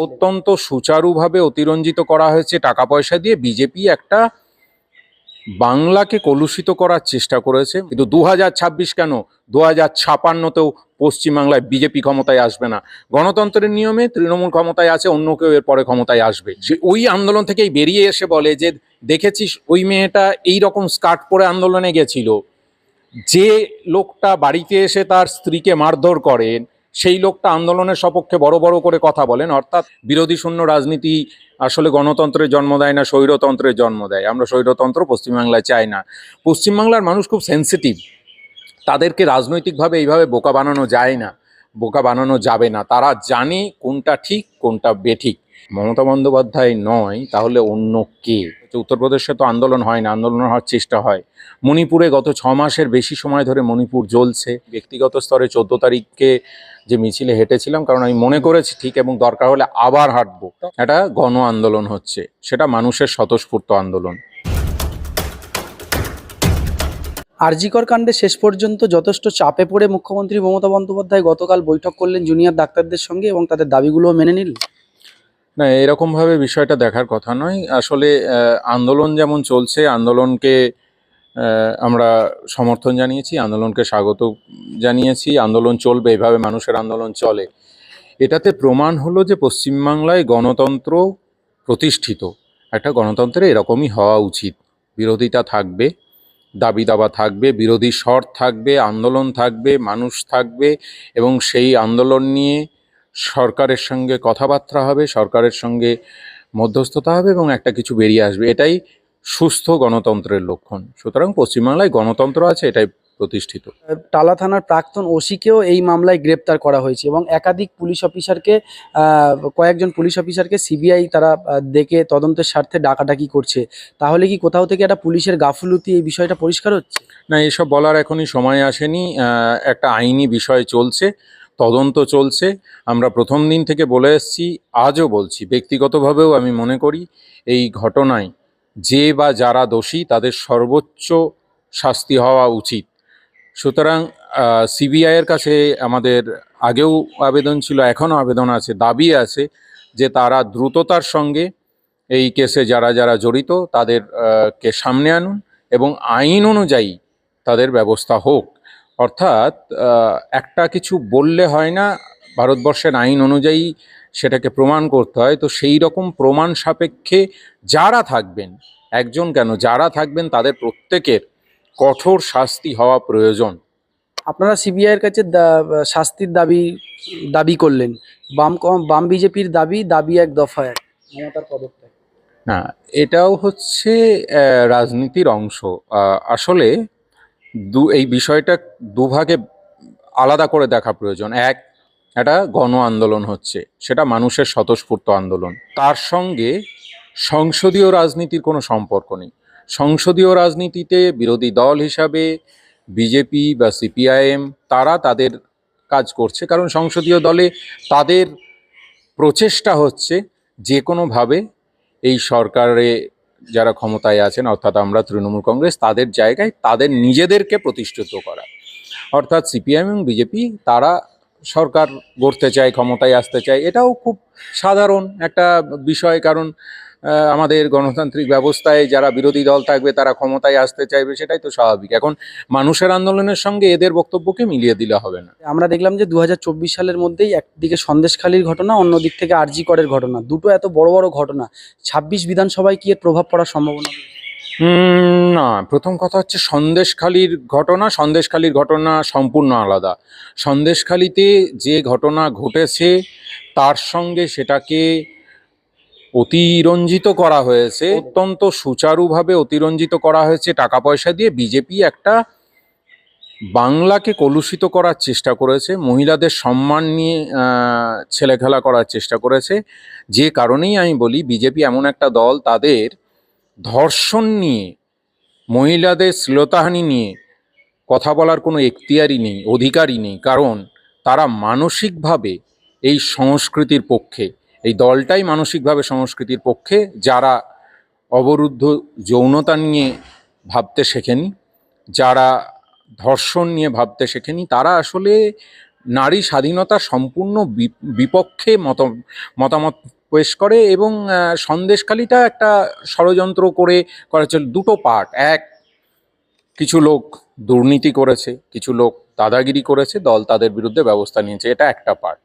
অত্যন্ত সুচারুভাবে অতিরঞ্জিত করা হয়েছে টাকা পয়সা দিয়ে বিজেপি একটা বাংলাকে কলুষিত করার চেষ্টা করেছে। কিন্তু দু হাজার ছাব্বিশ কেন? দু হাজার ছাপান্নতেও পশ্চিমবাংলায় বিজেপি ক্ষমতায় আসবে না। গণতন্ত্রের নিয়মে তৃণমূল ক্ষমতায় আছে, অন্য কেউ এর পরে ক্ষমতায় আসবে। যে ওই আন্দোলন থেকেই বেরিয়ে এসে বলে যে, দেখেছিস, ওই মেয়েটা এই রকম স্কার্ট পরে আন্দোলনে গেছিল। যে লোকটা বাড়িতে এসে তার স্ত্রীকে মারধর করেন সেই লোকটা আন্দোলনের সপক্ষে বড় বড় করে কথা বলেন, অর্থাৎ বিরোধী শূন্য রাজনীতি আসলে গণতন্ত্রের জন্ম দেয় না, স্বৈরতন্ত্রের জন্ম দেয়। আমরা স্বৈরতন্ত্র পশ্চিমবাংলায় চাই না। পশ্চিমবাংলার মানুষ খুব সেন্সিটিভ তাদেরকে রাজনৈতিকভাবে এইভাবে বোকা বানানো যায় না, বোকা বানানো যাবে না। তারা জানে কোনটা ঠিক, কোনটা বেঠিক। মমতা বন্দ্যোপাধ্যায় নয়, তাহলে অন্য কে? উত্তরপ্রদেশে তো আন্দোলন হয় না, আন্দোলন হওয়ার চেষ্টা হয়। মণিপুরে গত ছ মাসের বেশি সময় ধরে মণিপুর জ্বলছে। ব্যক্তিগত স্তরে চোদ্দ তারিখকে যে মিছিলে হেঁটেছিলাম, কারণ আমি মনে করেছি ঠিক, এবং দরকার হলে আবার হাঁটবো। একটা গণ আন্দোলন হচ্ছে, সেটা মানুষের স্বতঃস্ফূর্ত আন্দোলন। আরজিকর কাণ্ডে শেষ পর্যন্ত যথেষ্ট চাপে পড়ে মুখ্যমন্ত্রী মমতা বন্দ্যোপাধ্যায় গতকাল বৈঠক করলেন জুনিয়র ডাক্তারদের সঙ্গে, এবং তাদের দাবিগুলোও মেনে নিল না, এরকমভাবে বিষয়টা দেখার কথা নয়। আসলে আন্দোলন যেমন চলছে, আন্দোলনকে আমরা সমর্থন জানিয়েছি, আন্দোলনকে স্বাগত জানিয়েছি, আন্দোলন চলবে, এভাবে মানুষের আন্দোলন চলে। এটাতে প্রমাণ হলো যে পশ্চিমবাংলায় গণতন্ত্র প্রতিষ্ঠিত। একটা গণতন্ত্রে এরকমই হওয়া উচিত। বিরোধিতা থাকবে দাবি দাবা থাকবে, বিরোধী স্বর থাকবে, আন্দোলন থাকবে, মানুষ থাকবে এবং সেই আন্দোলন নিয়ে সরকারের সঙ্গে কথাবার্তা হবে সরকারের সঙ্গে মধ্যস্থতা হবে এবং একটা কিছু বেরিয়ে আসবে। এটাই সুস্থ গণতন্ত্রের লক্ষণ। সুতরাং পশ্চিমবাংলায় গণতন্ত্র আছে এটাই প্রতিষ্ঠিত। টালা থানার প্রাক্তন ওসিকেও এই মামলায় গ্রেপ্তার করা হয়েছে এবং একাধিক পুলিশ অফিসারকে কয়েকজন পুলিশ অফিসারকে সিবিআই তারা দেখে তদন্তের স্বার্থে ডাকাডাকি করছে। তাহলে কি কোথাও থেকে একটা পুলিশের গাফুলতি এই বিষয়টা পরিষ্কার হচ্ছে? না এসব বলার এখনই সময় আসেনি। একটা আইনি বিষয় চলছে। তদন্ত চলছে। আমরা প্রথম দিন থেকে বলে এসেছি, আজও বলছি, ব্যক্তিগতভাবেও আমি মনে করি এই ঘটনায় যে বা যারা দোষী তাদের সর্বোচ্চ শাস্তি হওয়া উচিত। সুতরাং সিবিআইয়ের কাছে আমাদের আগেও আবেদন ছিল, এখনও আবেদন আছে, দাবি আছে যে তারা দ্রুততার সঙ্গে এই কেসে যারা যারা জড়িত তাদের কে সামনে আনুন এবং আইন অনুযায়ী তাদের ব্যবস্থা হোক। অর্থাৎ একটা কিছু বললে হয় না ভারতবর্ষের আইন অনুযায়ী সেটাকে প্রমাণ করতে হয়। তো সেই রকম প্রমাণ সাপেক্ষে যারা থাকবেন একজন কেন যারা থাকবেন তাদের প্রত্যেকের কঠোর শাস্তি হওয়া প্রয়োজন। আপনারা সিবিআইয়ের কাছে শাস্তির দাবি দাবি করলেন। বাম কম- বাম বিজেপির দাবি দাবি এক দফা এক। মমতার পদত্যাগ। না এটাও হচ্ছে রাজনীতির অংশ। আসলে দু, এই বিষয়টা দুভাগে আলাদা করে দেখা প্রয়োজন। এক, একটা গণ আন্দোলন হচ্ছে, সেটা মানুষের স্বতঃস্ফূর্ত আন্দোলন। তার সঙ্গে সংসদীয় রাজনীতির কোনো সম্পর্ক নেই। সংসদীয় রাজনীতিতে বিরোধী দল হিসাবে বিজেপি বা সিপিআইএম, তারা তাদের কাজ করছে। কারণ সংসদীয় দলে তাদের প্রচেষ্টা হচ্ছে যে কোনোভাবে এই সরকারে যারা ক্ষমতায় আছেন, অর্থাৎ আমরা তৃণমূল কংগ্রেস, তাদের জায়গায় তাদের নিজেদেরকে প্রতিষ্ঠিত করা। অর্থাৎ সিপিএম এবং বিজেপি, তারা সরকার গড়তে চায়, ক্ষমতায় আসতে চায়, এটাও খুব সাধারণ একটা বিষয়। কারণ আমাদের গণতান্ত্রিক ব্যবস্থায় যারা বিরোধী দল থাকবে তারা ক্ষমতায় আসতে চাইবে সেটাই তো স্বাভাবিক। এখন মানুষের আন্দোলনের সঙ্গে এদের বক্তব্যকে মিলিয়ে দিলে হবে না। আমরা দেখলাম যে দু হাজার চব্বিশ সালের মধ্যেই একদিকে সন্দেশখালীর ঘটনা অন্য দিক থেকে আরজি করের ঘটনা। দুটো এত বড় বড় ঘটনা। ছাব্বিশ বিধানসভায় কি এর প্রভাব পড়ার সম্ভাবনা না। প্রথম কথা হচ্ছে সন্দেশখালির ঘটনা। সন্দেশখালির ঘটনা সম্পূর্ণ আলাদা। সন্দেশখালিতে যে ঘটনা ঘটেছে তার সঙ্গে সেটাকে অতিরঞ্জিত করা হয়েছে অত্যন্ত সুচারুভাবে অতিরঞ্জিত করা হয়েছে টাকা পয়সা দিয়ে বিজেপি একটা বাংলাকে কলুষিত করার চেষ্টা করেছে মহিলাদের সম্মান নিয়ে ছেলেখেলা করার চেষ্টা করেছে। যে কারণেই আমি বলি বিজেপি এমন একটা দল তাদের ধর্ষণ নিয়ে মহিলাদের শ্লীলতাহানি নিয়ে কথা বলার কোনো এখতিয়ারই নেই অধিকারই নেই। কারণ তারা মানসিকভাবে এই সংস্কৃতির পক্ষে এই দলটাই মানসিকভাবে সংস্কৃতির পক্ষে যারা অবরুদ্ধ যৌনতা নিয়ে ভাবতে শেখেনি যারা ধর্ষণ নিয়ে ভাবতে শেখেনি তারা আসলে নারী স্বাধীনতা সম্পূর্ণ বিপক্ষে মত মতামত পেশ করে এবং আহ, সন্দেশখালিটা একটা ষড়যন্ত্র করে করা হচ্ছে দুটো পার্ট। এক কিছু লোক দুর্নীতি করেছে কিছু লোক দাদাগিরি করেছে দল তাদের বিরুদ্ধে ব্যবস্থা নিয়েছে এটা একটা পার্ট।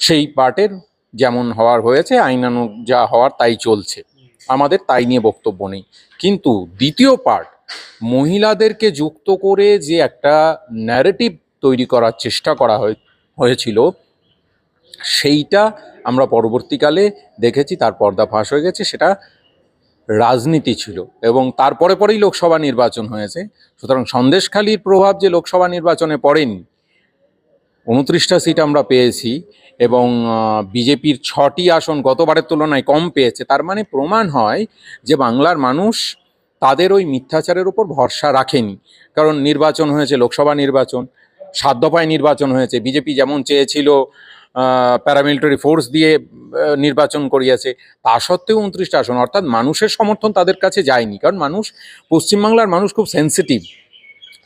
সেই পার্টের যেমন হওয়ার হয়েছে, আইনানু যা হওয়ার তাই চলছে। আমাদের তাই নিয়ে বক্তব্য নেই। কিন্তু দ্বিতীয় পার্ট মহিলাদেরকে যুক্ত করে যে একটা ন্যারেটিভ তৈরি করার চেষ্টা করা হয়ে- হয়েছিল, সেইটা আমরা পরবর্তীকালে দেখেছি, তার পর্দা ফাঁস হয়ে গেছে, সেটা রাজনীতি ছিল এবং তারপরে পরেই লোকসভা নির্বাচন হয়েছে। সুতরাং সন্দেশখালির প্রভাব যে লোকসভা নির্বাচনে পড়েনি উনত্রিশটা সিট আমরা পেয়েছি এবং বিজেপির ছটি আসন গতবারের তুলনায় কম পেয়েছে। তার মানে প্রমাণ হয় যে বাংলার মানুষ তাদের ওই মিথ্যাচারের উপর ভরসা রাখেনি। কারণ নির্বাচন হয়েছে, লোকসভা নির্বাচন, সাত দফায় নির্বাচন হয়েছে, বিজেপি যেমন চেয়েছিল প্যারামিলিটারি ফোর্স দিয়ে নির্বাচন করিয়েছে, তা সত্ত্বেও উনত্রিশটা আসন, অর্থাৎ মানুষের সমর্থন তাদের কাছে যায়নি। কারণ মানুষ, পশ্চিমবাংলার মানুষ খুব সেন্সিটিভ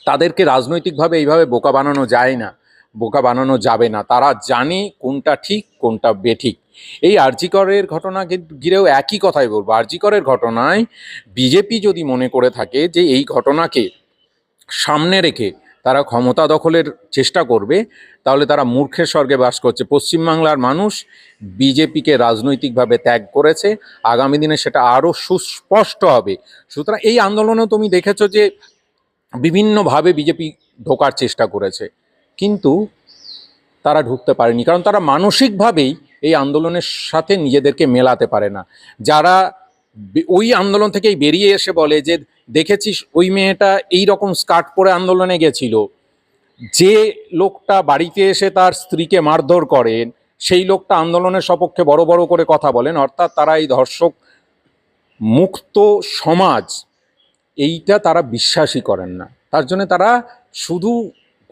তাদেরকে রাজনৈতিকভাবে এইভাবে বোকা বানানো যায় না। বোকা বানানো যাবে না। তারা জানে কোনটা ঠিক, কোনটা বেঠিক। এই আরজিকরের ঘটনাকে ঘিরেও একই কথাই বলব। আরজিকরের ঘটনায় বিজেপি যদি মনে করে থাকে যে এই ঘটনাকে সামনে রেখে তারা ক্ষমতা দখলের চেষ্টা করবে, তাহলে তারা মূর্খের স্বর্গে বাস করছে। পশ্চিমবাংলার মানুষ বিজেপিকে রাজনৈতিকভাবে ত্যাগ করেছে। আগামী দিনে সেটা আরও সুস্পষ্ট হবে। সুতরাং এই আন্দোলনেও তুমি দেখেছ যে বিভিন্নভাবে বিজেপি ঢোকার চেষ্টা করেছে। কিন্তু তারা ঢুকতে পারেনি। কারণ তারা মানসিকভাবেই এই আন্দোলনের সাথে নিজেদেরকে মেলাতে পারে না। যারা ওই আন্দোলন থেকেই বেরিয়ে এসে বলে যে, দেখেছিস, ওই মেয়েটা এই রকম স্কার্ট পরে আন্দোলনে গেছিল। যে লোকটা বাড়িতে এসে তার স্ত্রীকে মারধর করেন সেই লোকটা আন্দোলনের সপক্ষে বড় বড় করে কথা বলেন। অর্থাৎ তারা এই ধর্ষক মুক্ত সমাজ, এইটা তারা বিশ্বাসই করেন না। তার জন্য তারা শুধু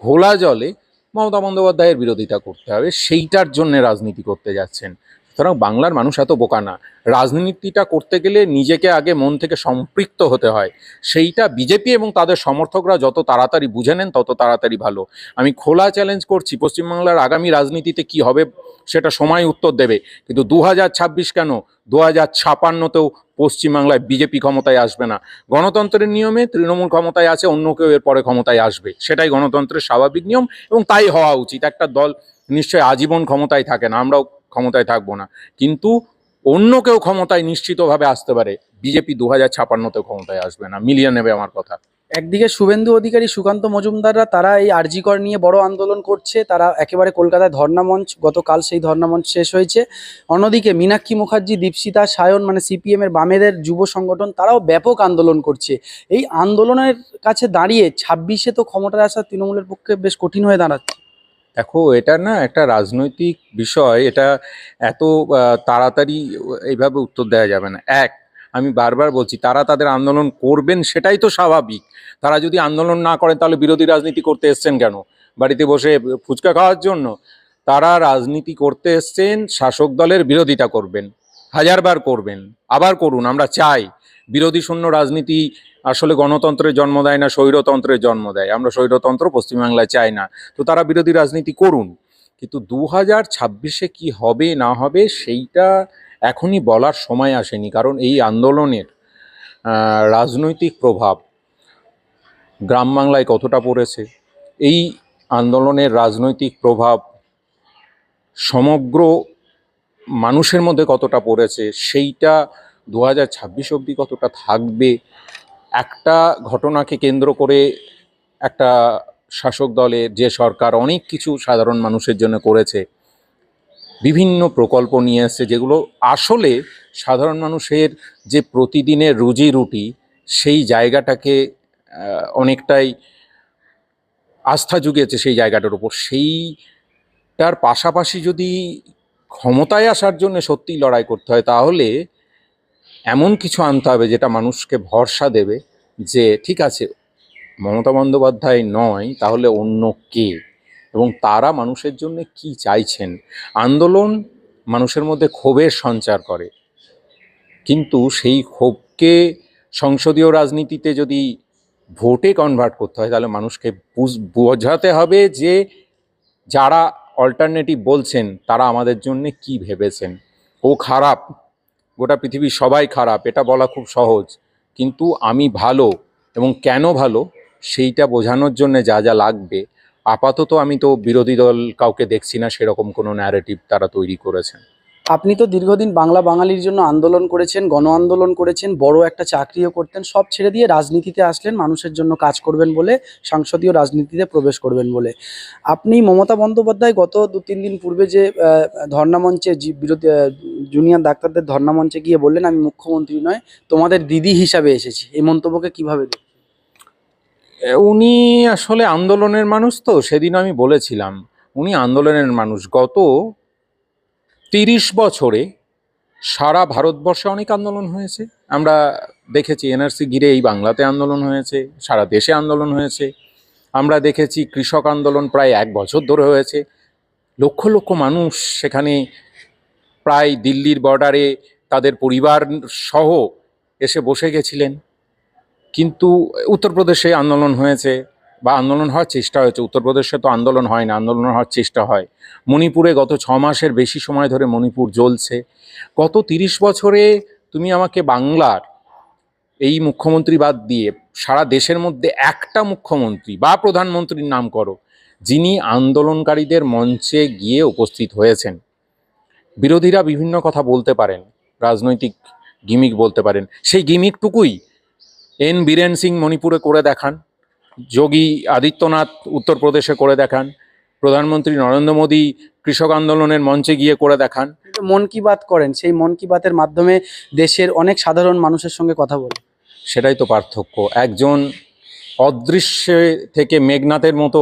ঘোলা জলে মমতা বন্দ্যোপাধ্যায়ের বিরোধিতা করতে হবে সেইটার জন্য রাজনীতি করতে যাচ্ছেন। সুতরাং বাংলার মানুষ এত বোকা না। রাজনীতিটা করতে গেলে নিজেকে আগে মন থেকে সম্পৃক্ত হতে হয়। সেইটা বিজেপি এবং তাদের সমর্থকরা যত তাড়াতাড়ি বুঝে নেন, তত তাড়াতাড়ি ভালো। আমি খোলা চ্যালেঞ্জ করছি, পশ্চিমবাংলার আগামী রাজনীতিতে কি হবে সেটা সময় উত্তর দেবে। কিন্তু দু হাজার ছাব্বিশ কেন? দু হাজার ছাপান্নতেও পশ্চিমবাংলায় বিজেপি ক্ষমতায় আসবে না। গণতন্ত্রের নিয়মে তৃণমূল ক্ষমতায় আছে, অন্য কেউ এর পরে ক্ষমতায় আসবে। সেটাই গণতন্ত্রের স্বাভাবিক নিয়ম এবং তাই হওয়া উচিত। একটা দল নিশ্চয় আজীবন ক্ষমতায় থাকে না। আমরাও ক্ষমতায় থাকব না। কিন্তু অন্য কেউ ক্ষমতায় নিশ্চিতভাবে আসতে পারে। বিজেপি দু হাজার ছাপান্নতেও ক্ষমতায় আসবে না। মিলিয়ে নেবে আমার কথা। একদিকে শুভেন্দু অধিকারী, সুকান্ত মজুমদাররা, তারা এই আরজিকর নিয়ে বড় আন্দোলন করছে। তারা একেবারে কলকাতায় ধর্ণামঞ্চ গতকাল সেই ধর্ণামঞ্চ শেষ হয়েছে। অন্যদিকে মীনাক্ষী মুখার্জি, দীপশিতা সায়ন মানে সিপিএম এর বামেদের যুব সংগঠন, তারাও ব্যাপক আন্দোলন করছে। এই আন্দোলনের কাছে দাঁড়িয়ে ছাব্বিশে তো ক্ষমতায় আসা তৃণমূলের পক্ষে বেশ কঠিন হয়ে দাঁড়াচ্ছে। দেখো, এটা না একটা রাজনৈতিক বিষয়, এটা এত তাড়াতাড়ি এইভাবে উত্তর দেওয়া যাবে না। এক, আমি বারবার বলছি, তারা তাদের আন্দোলন করবেন সেটাই তো স্বাভাবিক। তারা যদি আন্দোলন না করেন, তাহলে বিরোধী রাজনীতি করতে এসছেন কেন? বাড়িতে বসে ফুচকা খাওয়ার জন্য। তারা রাজনীতি করতে এসছেন, শাসক দলের বিরোধিতা করবেন, হাজারবার করবেন। আবার করুন, আমরা চাই। বিরোধী শূন্য রাজনীতি আসলে গণতন্ত্রের জন্ম দেয় না, স্বৈরতন্ত্রের জন্ম দেয়। আমরা স্বৈরতন্ত্র, পশ্চিমবাংলায় চাই না। তো তারা বিরোধী রাজনীতি করুন। কিন্তু দু হাজার ছাব্বিশে কী হবে, না হবে, সেইটা এখনই বলার সময় আসেনি। কারণ এই আন্দোলনের রাজনৈতিক প্রভাব গ্রাম বাংলায় কতটা পড়েছে, এই আন্দোলনের রাজনৈতিক প্রভাব সমগ্র মানুষের মধ্যে কতটা পড়েছে, সেইটা দু হাজার ছাব্বিশ অবধি কতটা থাকবে? একটা ঘটনাকে কেন্দ্র করে একটা শাসক দলের যে সরকার অনেক কিছু সাধারণ মানুষের জন্য করেছে, বিভিন্ন প্রকল্প নিয়ে এসছে, যেগুলো আসলে সাধারণ মানুষের যে প্রতিদিনের রুজি রুটি, সেই জায়গাটাকে অনেকটাই আস্থা জুগিয়েছে সেই জায়গাটার উপর। সেইটার পাশাপাশি যদি ক্ষমতায় আসার জন্য সত্যিই লড়াই করতে হয়, তাহলে এমন কিছু আনতে হবে যেটা মানুষকে ভরসা দেবে যে, ঠিক আছে, মমতা বন্দ্যোপাধ্যায় নয়, তাহলে অন্য কে? এবং তারা মানুষের জন্য কি চাইছেন? আন্দোলন মানুষের মধ্যে ক্ষোভের সঞ্চার করে। কিন্তু সেই ক্ষোভকে সংসদীয় রাজনীতিতে যদি ভোটে কনভার্ট করতে হয়, তাহলে মানুষকে বুঝ- বোঝাতে হবে যে, যারা অল্টারনেটিভ বলছেন, তারা আমাদের জন্য কি ভেবেছেন? ও খারাপ। গোটা পৃথিবীর সবাই খারাপ, এটা বলা খুব সহজ। কিন্তু আমি ভালো এবং কেন ভালো সেইটা বোঝানোর জন্য যা যা লাগবে, আপাতত আমি তো বিরোধী দল কাউকে দেখছি না, সেরকম কোনো ন্যারেটিভ তারা তৈরি করেছেন। আপনি তো দীর্ঘদিন বাংলা বাঙালির জন্য আন্দোলন করেছেন গণ আন্দোলন করেছেন বড় একটা চাকরিও করতেন সব ছেড়ে দিয়ে রাজনীতিতে আসলেন মানুষের জন্য কাজ করবেন বলে সংসদীয় রাজনীতিতে প্রবেশ করবেন বলে। আপনি মমতা বন্দ্যোপাধ্যায় গত দু তিন দিন পূর্বে যে আহ, ধর্ণামঞ্চে বিরোধী জুনিয়র ডাক্তারদের ধর্ণামঞ্চে গিয়ে বললেন আমি মুখ্যমন্ত্রী নয় তোমাদের দিদি হিসাবে এসেছি। এই মন্তব্যকে কীভাবে? উনি আসলে আন্দোলনের মানুষ তো সেদিন আমি বলেছিলাম উনি আন্দোলনের মানুষ। গত তিরিশ বছরে সারা ভারতবর্ষে অনেক আন্দোলন হয়েছে। আমরা দেখেছি এনআরসি ঘিরে এই বাংলাতে আন্দোলন হয়েছে, সারা দেশে আন্দোলন হয়েছে। আমরা দেখেছি কৃষক আন্দোলন প্রায় এক বছর ধরে হয়েছে। লক্ষ লক্ষ মানুষ সেখানে প্রায় দিল্লির বর্ডারে তাদের পরিবার সহ এসে বসে গেছিলেন। কিন্তু উত্তরপ্রদেশে আন্দোলন হয়েছে বা আন্দোলন হওয়ার চেষ্টা হয়েছে। উত্তরপ্রদেশে তো আন্দোলন হয় না, আন্দোলন হওয়ার চেষ্টা হয়। মণিপুরে গত ছ মাসের বেশি সময় ধরে মণিপুর জ্বলছে। গত তিরিশ বছরে তুমি আমাকে বাংলার এই মুখ্যমন্ত্রী বাদ দিয়ে সারা দেশের মধ্যে একটা মুখ্যমন্ত্রী বা প্রধানমন্ত্রীর নাম করো, যিনি আন্দোলনকারীদের মঞ্চে গিয়ে উপস্থিত হয়েছেন। বিরোধীরা বিভিন্ন কথা বলতে পারেন, রাজনৈতিক গিমিক বলতে পারেন। সেই গিমিকটুকুই এন বীরেন সিং মণিপুরে করে দেখান। যোগী আদিত্যনাথ উত্তরপ্রদেশে করে দেখান। প্রধানমন্ত্রী নরেন্দ্র মোদী কৃষক আন্দোলনের মঞ্চে গিয়ে করে দেখান। মন কি বাত করেন সেই মন কি বাতের মাধ্যমে দেশের অনেক সাধারণ মানুষের সঙ্গে কথা বলেন। সেটাই তো পার্থক্য। একজন অদৃশ্যে থেকে মেঘনাথের মতো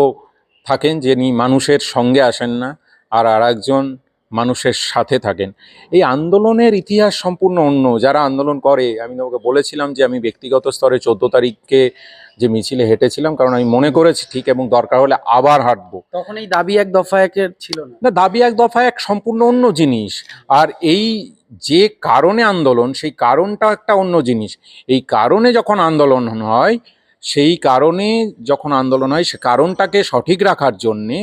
থাকেন যিনি মানুষের সঙ্গে আসেন না আর আর একজন মানুষের সাথে থাকেন। এই আন্দোলনের ইতিহাস সম্পূর্ণ অন্য। যারা আন্দোলন করে আমি তোমাকে বলেছিলাম যে আমি ব্যক্তিগত স্তরে চোদ্দ তারিখকে যে মিছিলে হেঁটেছিলাম কারণ আমি মনে করেছি ঠিক এবং দরকার হলে আবার হাঁটবো। তখন এই দাবি এক দফা একের ছিল না। না দাবি এক দফা এক সম্পূর্ণ অন্য জিনিস। আর এই যে কারণে আন্দোলন সেই কারণটা একটা অন্য জিনিস। এই কারণে যখন আন্দোলন হয় সেই কারণে যখন আন্দোলন হয় সে কারণটাকে সঠিক রাখার জন্যে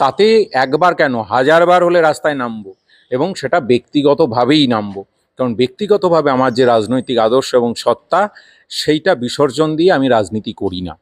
তাতে একবার কেন? হাজারবার হলে রাস্তায় নামবো। এবং সেটা ব্যক্তিগতভাবেই নামবো। কারণ ব্যক্তিগতভাবে আমার যে রাজনৈতিক আদর্শ এবং সত্তা, সেইটা বিসর্জন দিয়ে আমি রাজনীতি করি না।